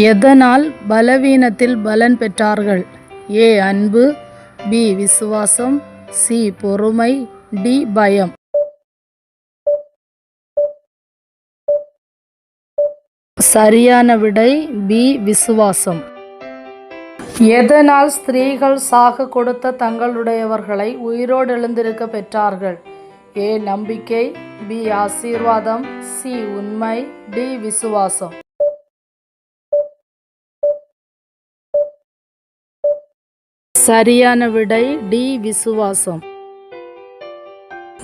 எதனால் பலவீனத்தில் பலன் பெற்றார்கள்? ஏ. அன்பு பி. விசுவாசம் சி. பொறுமை டி. பயம். சரியான விடை பி. விசுவாசம். எதனால் ஸ்திரீகள் சாக கொடுத்த தங்களுடையவர்களை உயிரோடு எழுந்திருக்க பெற்றார்கள்? ஏ. நம்பிக்கை பி. ஆசீர்வாதம் சி. உண்மை டி. விசுவாசம். சரியான விடை டி விசுவாசம்.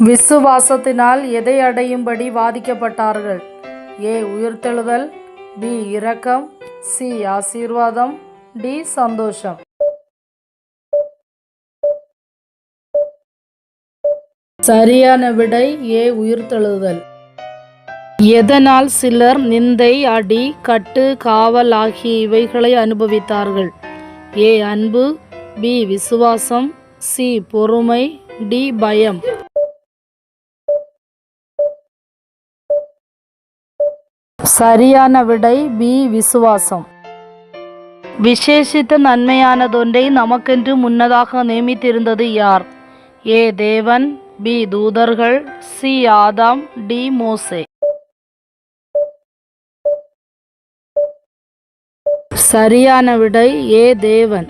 விசுவாசத்தினால் எதை அடையும்படி வாதிக்கப்பட்டார்கள்? ஏ உயிர்த்தெழுதல் பி இரக்கம் சி ஆசீர்வாதம் டி சந்தோஷம். சரியான விடை ஏ உயிர்த்தெழுதல். எதனால் சிலர் நிந்தை அடி கட்டு காவல் ஆகிய இவைகளை அனுபவித்தார்கள்? ஏ அன்பு பி விசுவாசம் சி பொறுமை டி பயம். சரியான விடை பி விசுவாசம். விசேஷித்த நன்மையானதொன்றை நமக்கென்று முன்னதாக நியமித்திருந்தது யார்? ஏ தேவன் பி தூதர்கள் சி ஆதாம் டி மோசே. சரியான விடை ஏ தேவன்.